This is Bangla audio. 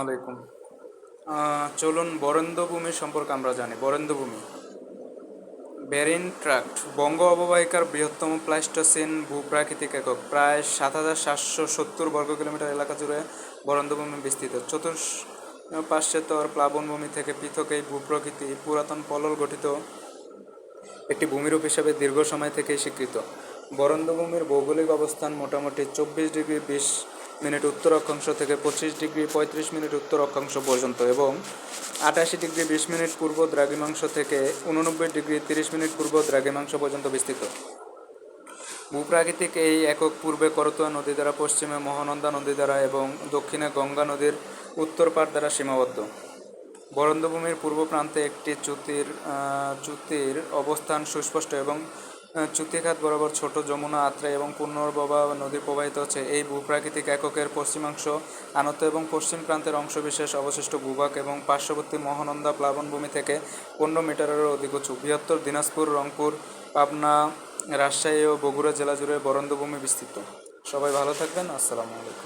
আলাইকুম। চলুন বরেন্দ্রভূমি সম্পর্কে আমরা জানি। বরেন্দ্রভূমি। বেরিন ট্রাক্ট, বঙ্গ অববাহিকার বৃহত্তম প্লাস্টোসিন ভূপ্রাকৃতিক একক, প্রায় সাত হাজার সাতশো সত্তর বর্গ কিলোমিটার এলাকা জুড়ে বরেন্দ্রভূমি বিস্তৃত। চতুর্পার্শ্বে তর প্লাবনভূমি থেকে পৃথক এই ভূপ্রকৃতি পুরাতন পলল গঠিত একটি ভূমিরূপ হিসেবে দীর্ঘ সময় থেকেই স্বীকৃত। বরেন্দ্রভূমির ভৌগোলিক অবস্থান মোটামুটি চব্বিশ ডিগ্রি বিশ মিনিট উত্তর অক্ষাংশ থেকে পঁচিশ ডিগ্রি পঁয়ত্রিশ মিনিট উত্তর অক্ষাংশ পর্যন্ত এবং আটাশি ডিগ্রি বিশ মিনিট পূর্ব দ্রাঘিমাংশ থেকে উননব্বই ডিগ্রি তিরিশ মিনিট পূর্ব দ্রাঘিমাংশ পর্যন্ত বিস্তৃত। ভূপ্রাকৃতিক এই একক পূর্বে করতোয়া নদী দ্বারা পশ্চিমে মহানন্দা নদী দ্বারা এবং দক্ষিণে গঙ্গা নদীর উত্তর পাড় দ্বারা সীমাবদ্ধ। বরেন্দ্রভূমির পূর্ব প্রান্তে একটি চ্যুতির চ্যুতির অবস্থান সুস্পষ্ট এবং চ্যুতিখাত বরাবর ছোট যমুনা, আত্রা এবং পুনর্ববা নদী প্রবাহিত হচ্ছে। এই ভূপ্রাকৃতিক এককের পশ্চিমাংশ আনত এবং পশ্চিম প্রান্তের অংশবিশেষ অবশিষ্ট ভূভাগ এবং পার্শ্ববর্তী মহানন্দা প্লাবনভূমি থেকে পনেরো মিটারেরও অধিক উঁচু। বৃহত্তর দিনাজপুর, রংপুর, পাবনা, রাজশাহী ও বগুড়া জেলা জুড়ে বরন্দ্রভূমি বিস্তৃত। সবাই ভালো থাকবেন। আসসালামু আলাইকুম।